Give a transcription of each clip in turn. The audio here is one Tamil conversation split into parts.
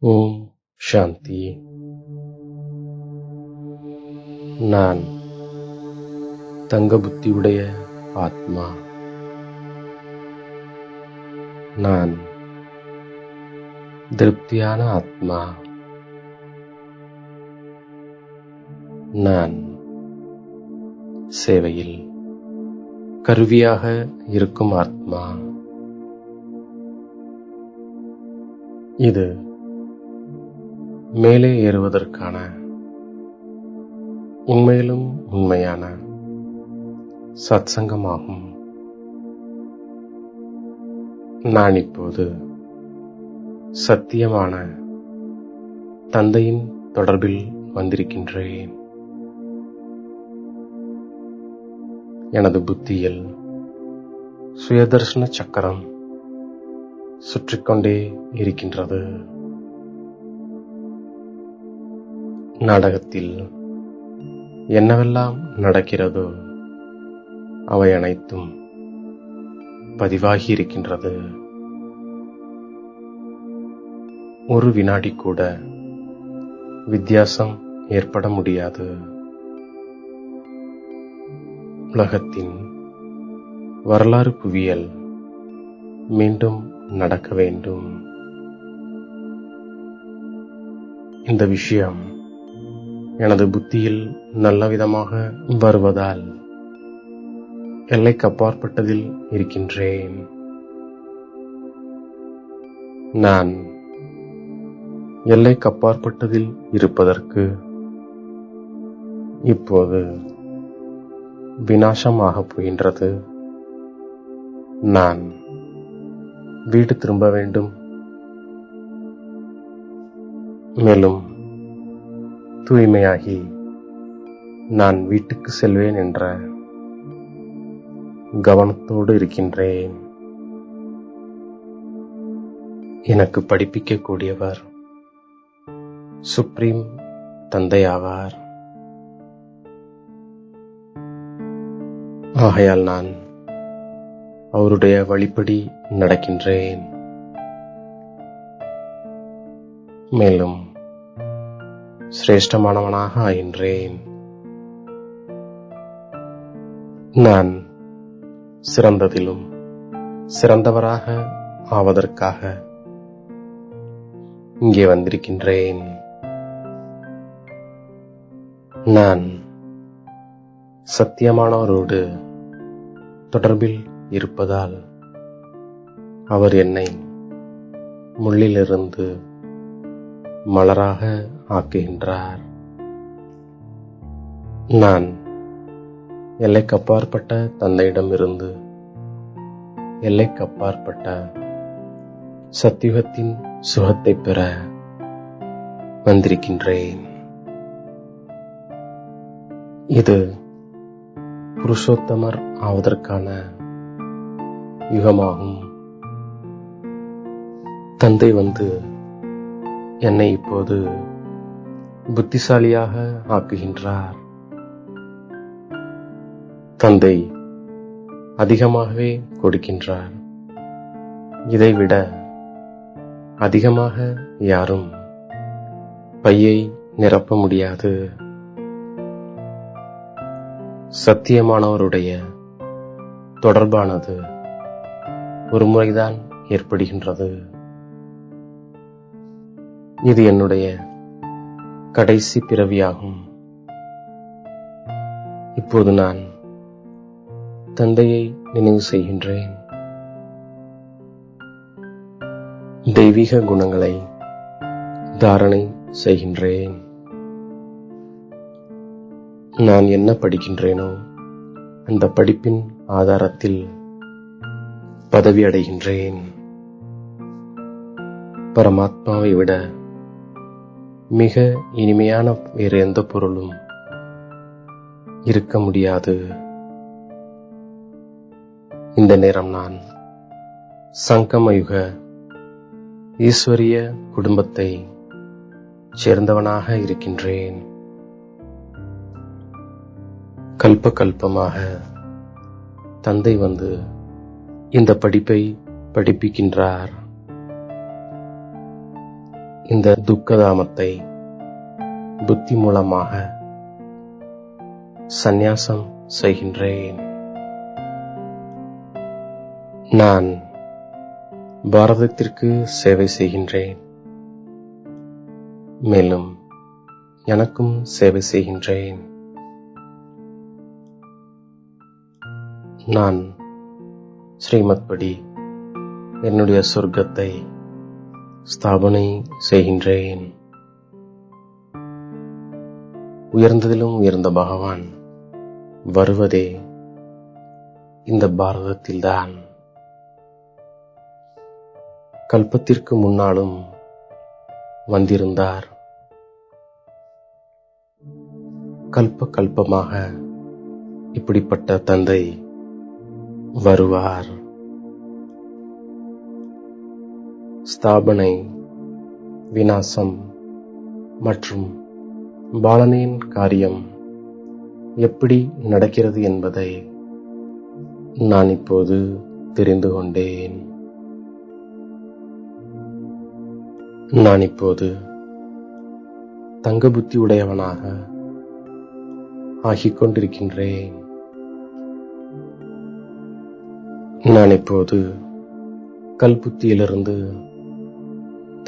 ஓம் சாந்தி. நான் தங்க புத்தியுடைய ஆத்மா. நான் திருப்தியான ஆத்மா. நான் சேவையில் கருவியாக இருக்கும் ஆத்மா. இது மேலே ஏறுவதற்கான உண்மையிலும் உண்மையான சத்சங்கமாகும். நான் இப்போது சத்தியமான தந்தையின் தொடர்பில் வந்திருக்கின்றேன். எனது புத்தியில் சுயதர்ஷன சக்கரம் சுற்றிக்கொண்டே இருக்கின்றது. நாடகத்தில் என்னவெல்லாம் நடக்கிறதோ அவை அனைத்தும் பதிவாகி இருக்கின்றது ஒரு வினாடி கூட வித்தியாசம் ஏற்பட முடியாது. உலகத்தின் வரலாறு குவியல் மீண்டும் நடக்க வேண்டும். இந்த விஷயம் எனது புத்தியில் நல்ல விதமாக வருவதால் எல்லைக்கு அப்பாற்பட்டதில் இருக்கின்றேன். நான் எல்லைக்கு அப்பாற்பட்டதில் இருப்பதற்கு இப்போது வினாசமாகப் போகின்றது. நான் வீடு திரும்ப வேண்டும். மேலும் தூய்மையாகி நான் வீட்டுக்கு செல்வேன் என்ற கவனத்தோடு இருக்கின்றேன். எனக்கு படிப்பிக்கக்கூடியவர் சுப்ரீம் தந்தையாவார். ஆகையால் நான் அவருடைய வழிப்படி நடக்கின்றேன். மேலும் சிரேஷ்டமானவனாக ஆகின்றேன். நான் சிறந்ததிலும் சிறந்தவராக ஆவதற்காக இங்கே வந்திருக்கின்றேன். நான் சத்தியமானவரோடு தொடர்பில் இருப்பதால் அவர் என்னை முள்ளிலிருந்து மலராக ஆக்குகின்றார். நான் எல்லைக்கப்பாற்பட்ட தந்தையிடமிருந்து எல்லைக்கப்பாற்பட்ட சத்தியுகத்தின் சுகத்தை பெற வந்திருக்கின்றேன். இது புருஷோத்தமர் ஆவதற்கான யுகமாகும். தந்தை வந்து என்னை இப்போது புத்திசாலியாக ஆக்குகின்றார். தந்தை அதிகமாகவே கொடுக்கின்றார். இதைவிட அதிகமாக யாரும் பையை நிரப்ப முடியாது. சத்தியமானவருடைய தொடர்பானது ஒரு முறைதான் ஏற்படுகின்றது. இது என்னுடைய கடைசி பிறவியாகும். இப்போது நான் தந்தையை நினைவு செய்கின்றேன். தெய்வீக குணங்களை தாரணை செய்கின்றேன். நான் என்ன படிக்கின்றேனோ அந்த படிப்பின் ஆதாரத்தில் பதவி அடைகின்றேன். பரமாத்மாவை விட மிக இனிமையான வேறு எந்த பொருளும் இருக்க முடியாது. இந்த நேரம் நான் சங்கமயுக ஈஸ்வரிய குடும்பத்தை சேர்ந்தவனாக இருக்கின்றேன். கல்ப கல்பமாக தந்தை வந்து இந்த படிப்பை படிப்பிக்கின்றார். இந்த துக்கதாமத்தை புத்தி மூலமாக சந்நியாசம் செய்கின்றேன். நான் பாரதத்திற்கு சேவை செய்கின்றேன். மேலும் எனக்கும் சேவை செய்கின்றேன். நான் ஸ்ரீமத் படி என்னுடைய சொர்க்கத்தை ஸ்தாபனை செய்கின்றேன். உயர்ந்ததிலும் உயர்ந்த பகவான் வருவதே இந்த பாரதத்தில்தான். கல்பத்திற்கு முன்னாலும் வந்திருந்தார். கல்ப கல்பமாக இப்படிப்பட்ட தந்தை வருவார். ஸ்தாபனை விநாசம் மற்றும் பாலனின் காரியம் எப்படி நடக்கிறது என்பதை நான் இப்போது தெரிந்து கொண்டேன். நான் இப்போது தங்க புத்தி உடையவனாக ஆகிக்கொண்டிருக்கின்றேன் நான் இப்போது கல்புத்தியிலிருந்து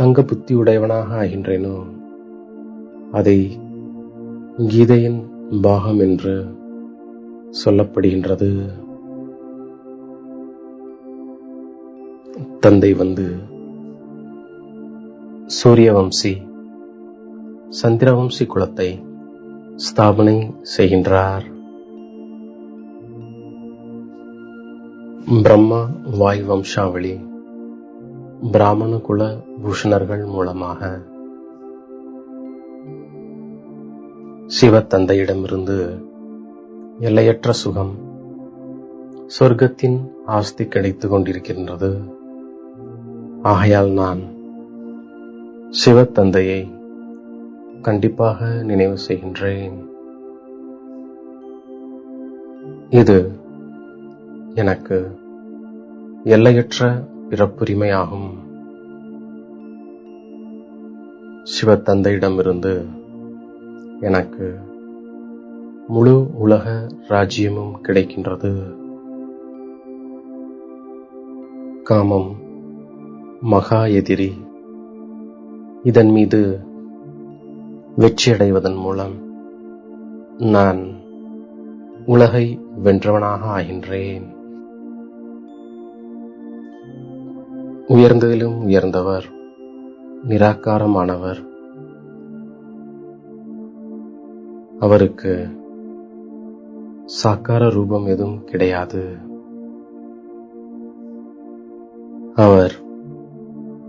தங்க புத்தி உடையவனாக ஆகின்றேனோ? அதை கீதையின் பாகம் என்று சொல்லப்படுகின்றது. தந்தை வந்து சூரியவம்சி சந்திரவம்சி குலத்தை ஸ்தாபனை செய்கின்றார். பிரம்மா வாய் வம்சாவளி பிராமண குல பூஷணர்கள் மூலமாக. சிவ தந்தையிடமிருந்து எல்லையற்ற சுகம் சொர்க்கத்தின் ஆஸ்தி கிடைத்துக் கொண்டிருக்கின்றது. ஆகையால் நான் சிவ தந்தையை கண்டிப்பாக நினைவு செய்கின்றேன். இது எனக்கு எல்லையற்ற பிறப்புரிமையாகும். சிவ தந்தையிடமிருந்து எனக்கு முழு உலக ராஜ்யமும் கிடைக்கின்றது. காமம் மகா எதிரி இதன் மீது வெற்றியடைவதன் மூலம் நான் உலகை வென்றவனாக ஆகின்றேன். உயர்ந்ததிலும் உயர்ந்தவர் நிராகாரமானவர். அவருக்கு சாக்கார ரூபம் எதுவும் கிடையாது. அவர்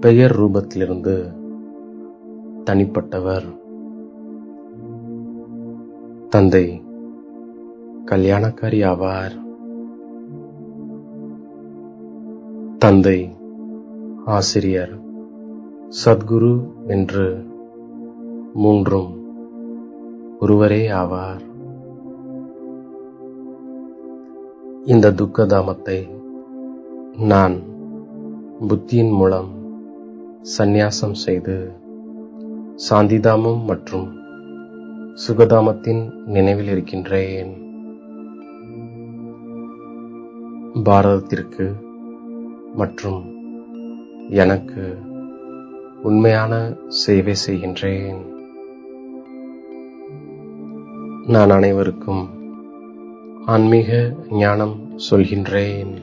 பெயர் ரூபத்திலிருந்து தனிப்பட்டவர். தந்தை கல்யாணக்காரி ஆவார். தந்தை ஆசிரியர். சத்குரு என்று மூன்றும் ஒருவரே ஆவார். இந்த துக்கதாமத்தை நான் புத்தியின் மூலம் சந்நியாசம் செய்து சாந்திதாமம் மற்றும் சுகதாமத்தின் நினைவில் இருக்கின்றேன். பாரதத்திற்கு மற்றும் எனக்கு உண்மையான சேவை செய்கின்றேன். நான் அனைவருக்கும் ஆன்மீக ஞானம் சொல்கின்றேன்.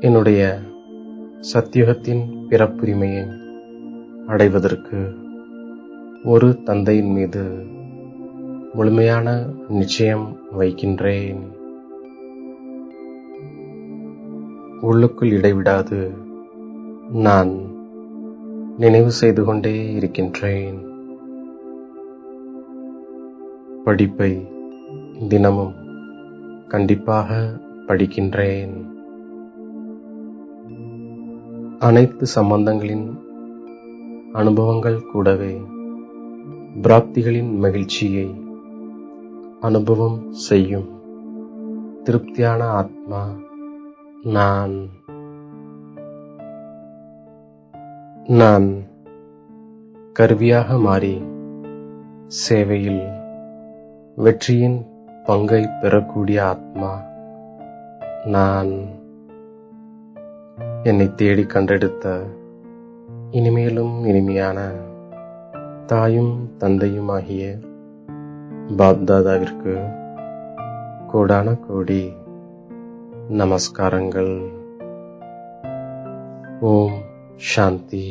என்னுடைய சத்தியுகத்தின் பிறப்புரிமையை அடைவதற்கு ஒரு தந்தையின் மீது முழுமையான நிச்சயம் வைக்கின்றேன். உள்ளுக்குள் இடைவிடாது. நான் நினைவு செய்து கொண்டே இருக்கின்றேன். படிப்பை தினமும் கண்டிப்பாக படிக்கின்றேன். அனைத்து சம்பந்தங்களின் அனுபவங்கள் கூடவே பிராப்திகளின் மகிழ்ச்சியை அனுபவம் செய்யும் திருப்தியான ஆத்மா நான் நான் கருவியாக மாறி சேவையில் வெற்றியின் பங்கை பெறக்கூடிய ஆத்மா நான் என்னை தேடி கண்டெடுத்த இனிமேலும் இனிமையான தாயும் தந்தையுமாகிய பாப்தாதாவிற்கு கோடான கோடி நமஸ்காரங்கள் ஓம் சாந்தி